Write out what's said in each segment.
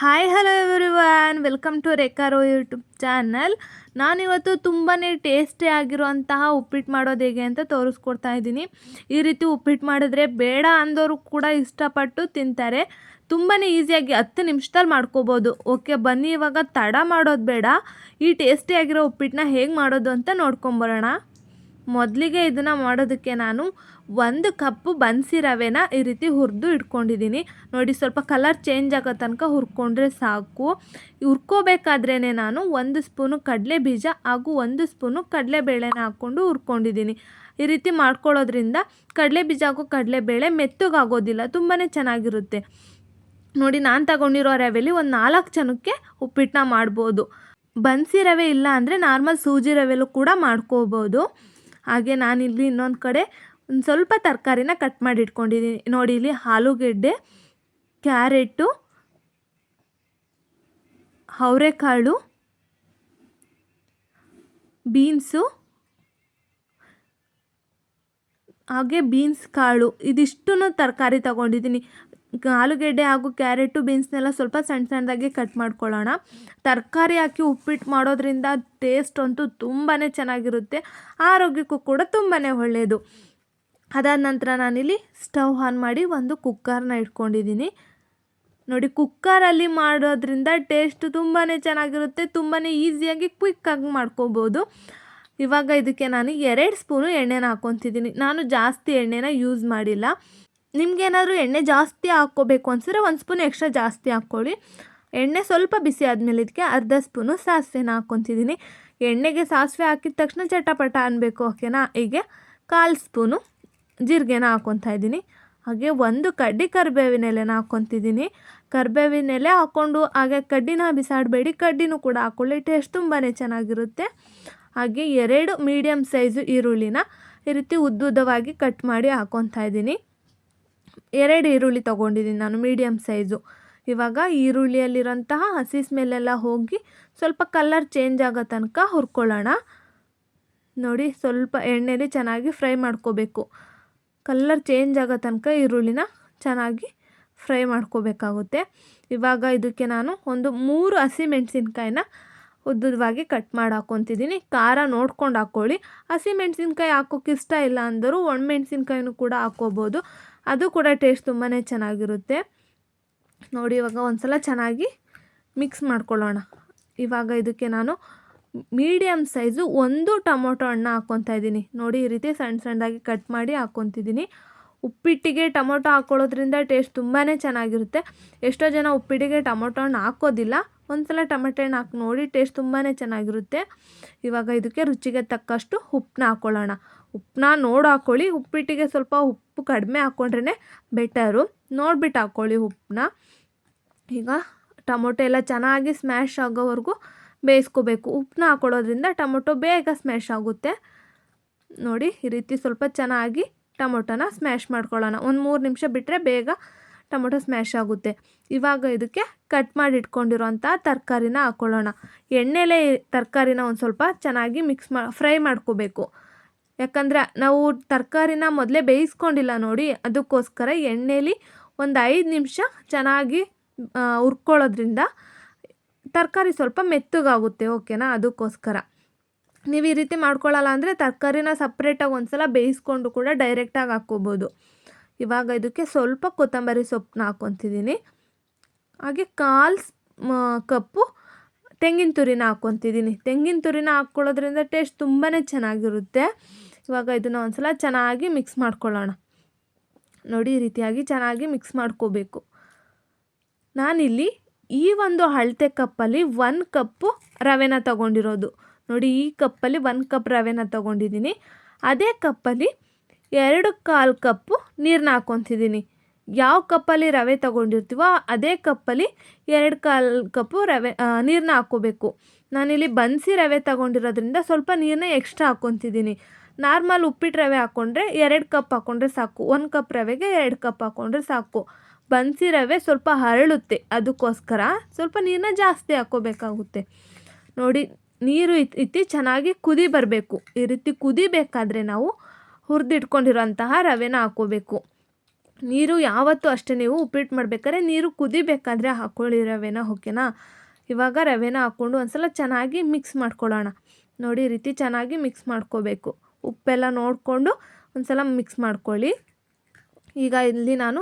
Hi hello everyone welcome to ರೆಕಾರೋ YouTube channel ನಾನಿವತ್ತು ತುಂಬಾ tasty ಆಗಿರುವಂತಹ ಉಪ್ಪಿಟ್ಟು ಮಾಡೋದು ಹೇಗೆ ಅಂತ ತೋರಿಸ್ಕೊಡ್ತಾ ಇದ್ದೀನಿ. ಈ ರೀತಿ ಉಪ್ಪಿಟ್ಟು ಮಾಡಿದ್ರೆ ಬೇಡ ಅಂದವರು ಕೂಡ ಇಷ್ಟಪಟ್ಟು ತಿಂತಾರೆ. ತುಂಬಾ ಈಸಿಯಾಗಿ ಹತ್ತು ನಿಮಿಷದಲ್ಲಿ ಮಾಡ್ಕೋಬೋದು. ಓಕೆ ಬನ್ನಿ, ಇವಾಗ ತಡ ಮಾಡೋದು ಬೇಡ. ಈ ಟೇಸ್ಟಿಯಾಗಿರೋ ಉಪ್ಪಿಟ್ಟನ್ನ ಹೇಗೆ ಮಾಡೋದು ಅಂತ ನೋಡ್ಕೊಂಬರೋಣ. ಮೊದಲಿಗೆ ಇದನ್ನು ಮಾಡೋದಕ್ಕೆ ನಾನು ಒಂದು ಕಪ್ಪು ಬನ್ಸಿ ರವೆನ ಈ ರೀತಿ ಹುರಿದು ಇಟ್ಕೊಂಡಿದ್ದೀನಿ. ನೋಡಿ, ಸ್ವಲ್ಪ ಕಲರ್ ಚೇಂಜ್ ಆಗೋ ತನಕ ಹುರ್ಕೊಂಡ್ರೆ ಸಾಕು. ಹುರ್ಕೋಬೇಕಾದ್ರೇ ನಾನು ಒಂದು ಸ್ಪೂನು ಕಡಲೆ ಬೀಜ ಹಾಗೂ ಒಂದು ಸ್ಪೂನು ಕಡಲೆಬೇಳೆನ ಹಾಕ್ಕೊಂಡು ಹುರ್ಕೊಂಡಿದ್ದೀನಿ. ಈ ರೀತಿ ಮಾಡ್ಕೊಳ್ಳೋದ್ರಿಂದ ಕಡಲೆ ಬೀಜ ಹಾಗೂ ಕಡಲೆಬೇಳೆ ಮೆತ್ತಗಾಗೋದಿಲ್ಲ ತುಂಬಾ ಚೆನ್ನಾಗಿರುತ್ತೆ. ನೋಡಿ, ನಾನು ತಗೊಂಡಿರೋ ರವೆಲಿ ಒಂದು ನಾಲ್ಕು ಜನಕ್ಕೆ ಉಪ್ಪಿಟ್ಟನ್ನ ಮಾಡ್ಬೋದು. ಬನ್ಸಿ ರವೆ ಇಲ್ಲ ಅಂದರೆ ನಾರ್ಮಲ್ ಸೂಜಿ ರವೆಲೂ ಕೂಡ ಮಾಡ್ಕೋಬೋದು. ಹಾಗೆ ನಾನಿಲ್ಲಿ ಇನ್ನೊಂದು ಕಡೆ ಒಂದು ಸ್ವಲ್ಪ ತರಕಾರಿನ ಕಟ್ ಮಾಡಿ ಇಟ್ಕೊಂಡಿದ್ದೀನಿ ನೋಡಿ, ಇಲ್ಲಿ ಆಲೂಗೆಡ್ಡೆ, ಕ್ಯಾರೆಟು, ಅವರೆಕಾಳು, ಬೀನ್ಸು, ಹಾಗೆ ಬೀನ್ಸ್ ಕಾಳು. ಇದಿಷ್ಟನ್ನು ತರಕಾರಿ ತಗೊಂಡಿದ್ದೀನಿ ಆಲೂಗೆಡ್ಡೆ ಹಾಗೂ ಕ್ಯಾರೆಟು, ಬೀನ್ಸ್ನೆಲ್ಲ ಸ್ವಲ್ಪ ಸಣ್ಣ ಸಣ್ಣದಾಗಿ ಕಟ್ ಮಾಡ್ಕೊಳ್ಳೋಣ. ತರಕಾರಿ ಹಾಕಿ ಉಪ್ಪಿಟ್ಟು ಮಾಡೋದ್ರಿಂದ ಟೇಸ್ಟ್ ಅಂತೂ ತುಂಬಾ ಚೆನ್ನಾಗಿರುತ್ತೆ. ಆರೋಗ್ಯಕ್ಕೂ ಕೂಡ ತುಂಬಾ ಒಳ್ಳೆಯದು ಅದಾದ ನಂತರ ನಾನಿಲ್ಲಿ ಸ್ಟವ್ ಆನ್ ಮಾಡಿ ಒಂದು ಕುಕ್ಕರ್ನ ಇಟ್ಕೊಂಡಿದ್ದೀನಿ. ನೋಡಿ, ಕುಕ್ಕರಲ್ಲಿ ಮಾಡೋದ್ರಿಂದ ಟೇಸ್ಟ್ ತುಂಬಾ ಚೆನ್ನಾಗಿರುತ್ತೆ ತುಂಬಾ ಈಸಿಯಾಗಿ ಕ್ವಿಕ್ಕಾಗಿ ಮಾಡ್ಕೋಬೋದು. ಇವಾಗ ಇದಕ್ಕೆ ನಾನು ಎರಡು ಸ್ಪೂನು ಎಣ್ಣೆನ ಹಾಕ್ಕೊತಿದ್ದೀನಿ. ನಾನು ಜಾಸ್ತಿ ಎಣ್ಣೆನ ಯೂಸ್ ಮಾಡಿಲ್ಲ. ನಿಮಗೇನಾದರೂ ಎಣ್ಣೆ ಜಾಸ್ತಿ ಹಾಕ್ಕೋಬೇಕು ಅನ್ಸಿದ್ರೆ ಒಂದು ಸ್ಪೂನ್ ಎಕ್ಸ್ಟ್ರಾ ಜಾಸ್ತಿ ಹಾಕ್ಕೊಳ್ಳಿ. ಎಣ್ಣೆ ಸ್ವಲ್ಪ ಬಿಸಿ ಆದಮೇಲೆ ಇದಕ್ಕೆ ಅರ್ಧ ಸ್ಪೂನು ಸಾಸಿವೆನ ಹಾಕ್ಕೊತಿದ್ದೀನಿ. ಎಣ್ಣೆಗೆ ಸಾಸಿವೆ ಹಾಕಿದ ತಕ್ಷಣ ಚಟಪಟ ಅನ್ಬೇಕು, ಓಕೆನಾ? ಹೀಗೆ ಕಾಲು ಸ್ಪೂನು. ಜೀರಿಗೆನ ಹಾಕ್ಕೊತಾ ಇದ್ದೀನಿ. ಹಾಗೆ ಒಂದು ಕಡ್ಡಿ ಕರಿಬೇವಿನ ಎಲೆನ ಹಾಕ್ಕೊತಿದ್ದೀನಿ ಕರಿಬೇವಿನ ಎಲೆ ಹಾಕ್ಕೊಂಡು ಹಾಗೆ ಕಡ್ಡಿನ ಬಿಸಾಡಬೇಡಿ. ಕಡ್ಡಿನೂ ಕೂಡ ಹಾಕ್ಕೊಳ್ಳಿ ಟೇಸ್ಟ್ ತುಂಬಾ ಚೆನ್ನಾಗಿರುತ್ತೆ. ಹಾಗೆ ಎರಡು ಮೀಡಿಯಮ್ ಸೈಜು ಈರುಳ್ಳಿನ ಈ ರೀತಿ ಉದ್ದುದ್ದವಾಗಿ ಕಟ್ ಮಾಡಿ ಹಾಕ್ಕೊತಾ ಇದ್ದೀನಿ. ಎರಡು ಈರುಳ್ಳಿ ತೊಗೊಂಡಿದ್ದೀನಿ ನಾನು ಮೀಡಿಯಮ್ ಸೈಜು. ಇವಾಗ ಈರುಳ್ಳಿಯಲ್ಲಿರೋಂತಹ ಹಸಿ ಸ್ಮೆಲ್ಲೆಲ್ಲ ಹೋಗಿ ಸ್ವಲ್ಪ ಕಲರ್ ಚೇಂಜ್ ಆಗೋ ತನಕ ಹುರ್ಕೊಳ್ಳೋಣ. ನೋಡಿ ಸ್ವಲ್ಪ ಎಣ್ಣೆಯಲ್ಲಿ ಚೆನ್ನಾಗಿ ಫ್ರೈ ಮಾಡ್ಕೋಬೇಕು. ಕಲರ್ ಚೇಂಜ್ ಆಗೋ ತನಕ ಈರುಳ್ಳಿನ ಚೆನ್ನಾಗಿ ಫ್ರೈ ಮಾಡ್ಕೋಬೇಕಾಗುತ್ತೆ. ಇವಾಗ ಇದಕ್ಕೆ ನಾನು ಒಂದು ಮೂರು ಹಸಿ ಮೆಣಸಿನ್ಕಾಯಿನ ಉದ್ದುದವಾಗಿ ಕಟ್ ಮಾಡಿ ಹಾಕ್ಕೊತಿದ್ದೀನಿ ಖಾರ ನೋಡ್ಕೊಂಡು ಹಾಕ್ಕೊಳ್ಳಿ ಹಸಿ ಮೆಣಸಿನ್ಕಾಯಿ ಹಾಕೋಕೆ ಇಷ್ಟ ಇಲ್ಲ ಅಂದರೂ ಒಣಮೆಣ್ಸಿನ್ಕಾಯಿನೂ ಕೂಡ ಹಾಕ್ಕೋಬೋದು ಅದು ಕೂಡ ಟೇಸ್ಟ್ ತುಂಬಾ ಚೆನ್ನಾಗಿರುತ್ತೆ. ನೋಡಿ ಇವಾಗ ಒಂದು ಸಲ ಚೆನ್ನಾಗಿ ಮಿಕ್ಸ್ ಮಾಡ್ಕೊಳ್ಳೋಣ. ಇವಾಗ ಇದಕ್ಕೆ ನಾನು ಮೀಡಿಯಮ್ ಸೈಜು ಒಂದು ಟೊಮೊಟೊ ಹಣ್ಣು ಹಾಕ್ಕೊತಾ ಇದ್ದೀನಿ. ನೋಡಿ, ಈ ರೀತಿ ಸಣ್ಣ ಸಣ್ಣದಾಗಿ ಕಟ್ ಮಾಡಿ ಹಾಕ್ಕೊತಿದ್ದೀನಿ ಉಪ್ಪಿಟ್ಟಿಗೆ ಟೊಮೊಟೊ ಹಾಕ್ಕೊಳ್ಳೋದ್ರಿಂದ ಟೇಸ್ಟ್ ತುಂಬಾ ಚೆನ್ನಾಗಿರುತ್ತೆ. ಎಷ್ಟೋ ಜನ ಉಪ್ಪಿಟ್ಟಿಗೆ ಟೊಮೊಟೊ ಹಣ್ಣು ಹಾಕೋದಿಲ್ಲ. ಒಂದು ಸಲ ಟೊಮೆಟೊ ಹಣ್ಣು ಹಾಕಿ ನೋಡಿ, ಟೇಸ್ಟ್ ತುಂಬಾ ಚೆನ್ನಾಗಿರುತ್ತೆ. ಇವಾಗ ಇದಕ್ಕೆ ರುಚಿಗೆ ತಕ್ಕಷ್ಟು ಉಪ್ಪನ್ನ ಹಾಕ್ಕೊಳ್ಳೋಣ ಉಪ್ಪನ್ನ ನೋಡಿ ಹಾಕ್ಕೊಳ್ಳಿ ಉಪ್ಪಿಟ್ಟಿಗೆ ಸ್ವಲ್ಪ ಉಪ್ಪು ಕಡಿಮೆ ಹಾಕ್ಕೊಂಡ್ರೇ ಬೆಟರು. ನೋಡಿಬಿಟ್ಟು ಹಾಕ್ಕೊಳ್ಳಿ ಉಪ್ಪನ್ನ ಈಗ ಟೊಮೊಟೊ ಎಲ್ಲ ಚೆನ್ನಾಗಿ ಸ್ಮ್ಯಾಶ್ ಆಗೋವರೆಗೂ ಬೇಯಿಸ್ಕೋಬೇಕು. ಉಪ್ಪನ್ನ ಹಾಕೊಳ್ಳೋದ್ರಿಂದ ಟೊಮೊಟೊ ಬೇಗ ಸ್ಮ್ಯಾಶ್ ಆಗುತ್ತೆ. ನೋಡಿ, ಈ ರೀತಿ ಸ್ವಲ್ಪ ಚೆನ್ನಾಗಿ ಟೊಮೊಟೊನ ಸ್ಮ್ಯಾಶ್ ಮಾಡ್ಕೊಳ್ಳೋಣ. ಒಂದು ಮೂರು ನಿಮಿಷ ಬಿಟ್ಟರೆ ಬೇಗ ಟೊಮೊಟೊ ಸ್ಮ್ಯಾಶ್ ಆಗುತ್ತೆ. ಇವಾಗ ಇದಕ್ಕೆ ಕಟ್ ಮಾಡಿ ಇಟ್ಕೊಂಡಿರುವಂಥ ತರಕಾರಿನ ಹಾಕ್ಕೊಳ್ಳೋಣ ಎಣ್ಣೆಲೇ ತರಕಾರಿನ ಒಂದು ಸ್ವಲ್ಪ ಚೆನ್ನಾಗಿ ಮಿಕ್ಸ್ ಮಾ ಫ್ರೈ ಮಾಡ್ಕೋಬೇಕು. ಯಾಕಂದರೆ ನಾವು ತರಕಾರಿನ ಮೊದಲೇ ಬೇಯಿಸ್ಕೊಂಡಿಲ್ಲ ನೋಡಿ, ಅದಕ್ಕೋಸ್ಕರ ಎಣ್ಣೆಲಿ ಒಂದು ಐದು ನಿಮಿಷ ಚೆನ್ನಾಗಿ ಹುರ್ಕೊಳ್ಳೋದ್ರಿಂದ ತರಕಾರಿ ಸ್ವಲ್ಪ ಮೆತ್ತಗಾಗುತ್ತೆ, ಓಕೆನಾ? ಅದಕ್ಕೋಸ್ಕರ. ನೀವು ಈ ರೀತಿ ಮಾಡ್ಕೊಳ್ಳಲ್ಲ ಅಂದರೆ ತರಕಾರಿನ ಸಪ್ರೇಟಾಗಿ ಒಂದು ಸಲ ಬೇಯಿಸ್ಕೊಂಡು ಕೂಡ ಡೈರೆಕ್ಟಾಗಿ ಹಾಕ್ಕೋಬೋದು. ಇವಾಗ ಇದಕ್ಕೆ ಸ್ವಲ್ಪ ಕೊತ್ತಂಬರಿ ಸೊಪ್ಪನ್ನ ಹಾಕ್ಕೊತಿದ್ದೀನಿ ಹಾಗೆ ಕಾಲು ಕಪ್ಪು ತೆಂಗಿನ ತುರಿನ ಹಾಕ್ಕೊತಿದ್ದೀನಿ ತೆಂಗಿನ ತುರಿನ ಹಾಕ್ಕೊಳ್ಳೋದ್ರಿಂದ ಟೇಸ್ಟ್ ತುಂಬಾ ಚೆನ್ನಾಗಿರುತ್ತೆ. ಇವಾಗ ಇದನ್ನು ಒಂದು ಸಲ ಚೆನ್ನಾಗಿ ಮಿಕ್ಸ್ ಮಾಡ್ಕೊಳ್ಳೋಣ. ನೋಡಿ, ಈ ರೀತಿಯಾಗಿ ಚೆನ್ನಾಗಿ ಮಿಕ್ಸ್ ಮಾಡ್ಕೋಬೇಕು. ನಾನಿಲ್ಲಿ ಈ ಒಂದು ಅಳತೆ ಕಪ್ಪಲ್ಲಿ ಒನ್ ಕಪ್ಪು ರವೆನ ತಗೊಂಡಿರೋದು. ನೋಡಿ, ಈ ಕಪ್ಪಲ್ಲಿ ಒಂದು ಕಪ್ ರವೆನ ತಗೊಂಡಿದ್ದೀನಿ. ಅದೇ ಕಪ್ಪಲ್ಲಿ ಎರಡು ಕಾಲು ಕಪ್ಪು ನೀರನ್ನ ಹಾಕ್ಕೊತಿದ್ದೀನಿ ಯಾವ ಕಪ್ಪಲ್ಲಿ ರವೆ ತಗೊಂಡಿರ್ತೀವೋ ಅದೇ ಕಪ್ಪಲ್ಲಿ ಎರಡು ಕಾಲು ಕಪ್ಪು ರವೆ ನೀರನ್ನ ಹಾಕ್ಕೋಬೇಕು ನಾನಿಲ್ಲಿ ಬನ್ಸಿ ರವೆ ತೊಗೊಂಡಿರೋದ್ರಿಂದ ಸ್ವಲ್ಪ ನೀರನ್ನ ಎಕ್ಸ್ಟ್ರಾ ಹಾಕ್ಕೊತಿದ್ದೀನಿ ನಾರ್ಮಲ್ ಉಪ್ಪಿಟ್ಟು ರವೆ ಹಾಕ್ಕೊಂಡ್ರೆ ಎರಡು ಕಪ್ ಹಾಕ್ಕೊಂಡ್ರೆ ಸಾಕು. ಒಂದು ಕಪ್ ರವೆಗೆ ಎರಡು ಕಪ್ ಹಾಕ್ಕೊಂಡ್ರೆ ಸಾಕು. ಬನ್ಸಿ ರವೆ ಸ್ವಲ್ಪ ಹರಳುತ್ತೆ. ಅದಕ್ಕೋಸ್ಕರ ಸ್ವಲ್ಪ ನೀರನ್ನ ಜಾಸ್ತಿ ಹಾಕ್ಕೋಬೇಕಾಗುತ್ತೆ. ನೋಡಿ, ನೀರು ಇತ್ತಿ ಚೆನ್ನಾಗಿ ಕುದಿ ಬರಬೇಕು. ಈ ರೀತಿ ಕುದಿಬೇಕಾದ್ರೆ ನಾವು ಹುರಿದಿಟ್ಕೊಂಡಿರೋಂತಹ ರವೆನ ಹಾಕ್ಕೋಬೇಕು. ನೀರು ಯಾವತ್ತೂ ಅಷ್ಟೇ ನೀವು ಉಪ್ಪಿಟ್ಟು ಮಾಡ್ಬೇಕಾದ್ರೆ ನೀರು ಕುದಿಬೇಕಾದ್ರೆ ಹಾಕ್ಕೊಳ್ಳಿ ರವೆನ, ಓಕೆನಾ? ಇವಾಗ ರವೆನ ಹಾಕ್ಕೊಂಡು ಒಂದ್ಸಲ ಚೆನ್ನಾಗಿ ಮಿಕ್ಸ್ ಮಾಡ್ಕೊಳ್ಳೋಣ. ನೋಡಿ, ಈ ರೀತಿ ಚೆನ್ನಾಗಿ ಮಿಕ್ಸ್ ಮಾಡ್ಕೋಬೇಕು. ಉಪ್ಪೆಲ್ಲ ನೋಡಿಕೊಂಡು ಒಂದ್ಸಲ ಮಿಕ್ಸ್ ಮಾಡ್ಕೊಳ್ಳಿ. ಈಗ ಇಲ್ಲಿ ನಾನು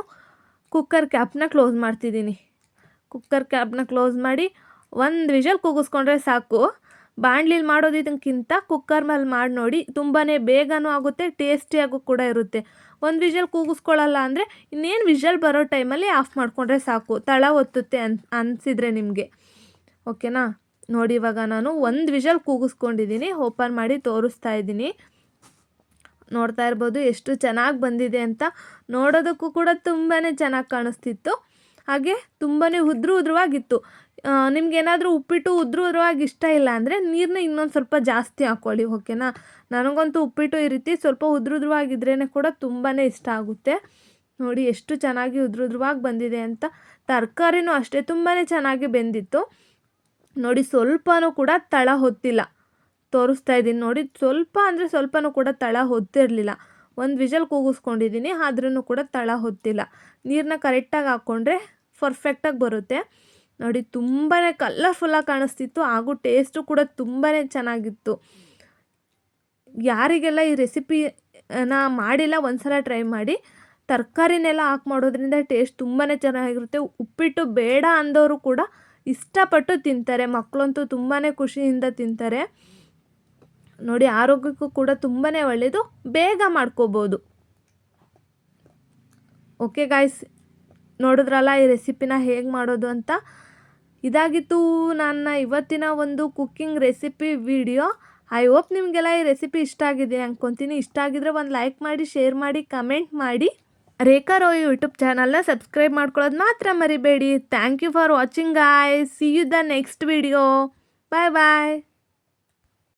ಕುಕ್ಕರ್ ಕ್ಯಾಪ್ನ ಕ್ಲೋಸ್ ಮಾಡ್ತಿದ್ದೀನಿ. ಕುಕ್ಕರ್ ಕ್ಯಾಪ್ನ ಕ್ಲೋಸ್ ಮಾಡಿ ಒಂದು ವಿಷಲ್ ಕೂಗಿಸ್ಕೊಂಡ್ರೆ ಸಾಕು. ಬಾಣಲಿಲಿ ಮಾಡೋದಿದ್ದಕ್ಕಿಂತ ಕುಕ್ಕರ್ ಮೇಲೆ ಮಾಡಿ ನೋಡಿ ತುಂಬಾ ಬೇಗನೂ ಆಗುತ್ತೆ, ಟೇಸ್ಟಿಯಾಗೂ ಕೂಡ ಇರುತ್ತೆ. ಒಂದು ವಿಷಲ್ ಕೂಗಿಸ್ಕೊಳ್ಳಲ್ಲ ಅಂದರೆ ಇನ್ನೇನು ವಿಷಲ್ ಬರೋ ಟೈಮಲ್ಲಿ ಆಫ್ ಮಾಡಿಕೊಂಡ್ರೆ ಸಾಕು. ತಳ ಒತ್ತುತ್ತೆ ಅನ್, ಅನಿಸಿದ್ರೆ ನಿಮಗೆ. ಓಕೆನಾ? ನೋಡಿ ಇವಾಗ ನಾನು ಒಂದು ವಿಷಲ್ ಕೂಗಿಸ್ಕೊಂಡಿದ್ದೀನಿ ಓಪನ್ ಮಾಡಿ ತೋರಿಸ್ತಾ ಇದ್ದೀನಿ. ನೋಡ್ತಾ ಇರ್ಬೋದು, ಎಷ್ಟು ಚೆನ್ನಾಗಿ ಬಂದಿದೆ ಅಂತ ನೋಡೋದಕ್ಕೂ ಕೂಡ ತುಂಬಾ ಚೆನ್ನಾಗಿ ಕಾಣಿಸ್ತಿತ್ತು. ಹಾಗೆ ತುಂಬಾ ಉದ್ರು ಉದ್ರವಾಗಿತ್ತು. ನಿಮಗೇನಾದರೂ ಉಪ್ಪಿಟ್ಟು ಉದ್ರು ಉದ್ರವಾಗಿ ಇಷ್ಟ ಇಲ್ಲ ಅಂದರೆ ನೀರನ್ನ ಇನ್ನೊಂದು ಸ್ವಲ್ಪ ಜಾಸ್ತಿ ಹಾಕ್ಕೊಳ್ಳಿ ಓಕೆನಾ? ನನಗಂತೂ ಉಪ್ಪಿಟ್ಟು ಈ ರೀತಿ ಸ್ವಲ್ಪ ಉದ್ರು ಉದ್ರವಾಗಿದ್ರೇ ಕೂಡ ತುಂಬಾ ಇಷ್ಟ ಆಗುತ್ತೆ. ನೋಡಿ, ಎಷ್ಟು ಚೆನ್ನಾಗಿ ಉದ್ರು ಉದ್ರವಾಗಿ ಬಂದಿದೆ ಅಂತ. ತರಕಾರಿನೂ ಅಷ್ಟೇ ತುಂಬಾ ಚೆನ್ನಾಗಿ ಬೆಂದಿತ್ತು. ನೋಡಿ, ಸ್ವಲ್ಪನೂ ಕೂಡ ತಳ ಹೊತ್ತಿಲ್ಲ. ತೋರಿಸ್ತಾ ಇದ್ದೀನಿ ನೋಡಿ. ಸ್ವಲ್ಪ ಅಂದರೆ ಸ್ವಲ್ಪನೂ ಕೂಡ ತಳ ಹೊತ್ತಿರಲಿಲ್ಲ. ಒಂದು ವಿಷಲ್ ಕೂಗಿಸ್ಕೊಂಡಿದ್ದೀನಿ ಆದ್ರೂ ಕೂಡ ತಳ ಹೊತ್ತಿಲ್ಲ. ನೀರನ್ನ ಕರೆಕ್ಟಾಗಿ ಹಾಕ್ಕೊಂಡ್ರೆ ಪರ್ಫೆಕ್ಟಾಗಿ ಬರುತ್ತೆ. ನೋಡಿ ತುಂಬಾ ಕಲರ್ಫುಲ್ಲಾಗಿ ಕಾಣಿಸ್ತಿತ್ತು, ಹಾಗೂ ಟೇಸ್ಟು ಕೂಡ ತುಂಬಾ ಚೆನ್ನಾಗಿತ್ತು. ಯಾರಿಗೆಲ್ಲ ಈ ರೆಸಿಪಿನ ಮಾಡಿಲ್ಲ, ಒಂದ್ಸಲ ಟ್ರೈ ಮಾಡಿ. ತರಕಾರಿನೆಲ್ಲ ಹಾಕಿ ಮಾಡೋದ್ರಿಂದ ಟೇಸ್ಟ್ ತುಂಬಾ ಚೆನ್ನಾಗಿರುತ್ತೆ. ಉಪ್ಪಿಟ್ಟು ಬೇಡ ಅಂದವರು ಕೂಡ ಇಷ್ಟಪಟ್ಟು ತಿಂತಾರೆ. ಮಕ್ಕಳಂತೂ ತುಂಬಾ ಖುಷಿಯಿಂದ ತಿಂತಾರೆ. ನೋಡಿ ಆರೋಗ್ಯಕ್ಕೂ ಕೂಡ ತುಂಬಾ ಒಳ್ಳೆಯದು ಬೇಗ ಮಾಡ್ಕೋಬೋದು. ಓಕೆ ಗಾಯ್ಸ್ ನೋಡಿದ್ರಲ್ಲ ಈ ರೆಸಿಪಿನ ಹೇಗೆ ಮಾಡೋದು ಅಂತ? ಇದಾಗಿತ್ತು ನನ್ನ ಇವತ್ತಿನ ಒಂದು cooking recipe video I hope ನಿಮಗೆಲ್ಲ ಈ ರೆಸಿಪಿ ಇಷ್ಟ ಆಗಿದೆ. ಅನ್ಕೊತೀನಿ. ಇಷ್ಟ ಆಗಿದ್ರೆ ಒಂದು ಲೈಕ್ ಮಾಡಿ ಶೇರ್ ಮಾಡಿ ಕಮೆಂಟ್ ಮಾಡಿ. ರೇಖಾ ರೋಯ್ ಯೂಟ್ಯೂಬ್ ಚಾನಲ್ನ ಸಬ್ಸ್ಕ್ರೈಬ್ ಮಾಡ್ಕೊಳ್ಳೋದು ಮಾತ್ರ ಮರಿಬೇಡಿ. Thank you for watching guys see you the next video bye bye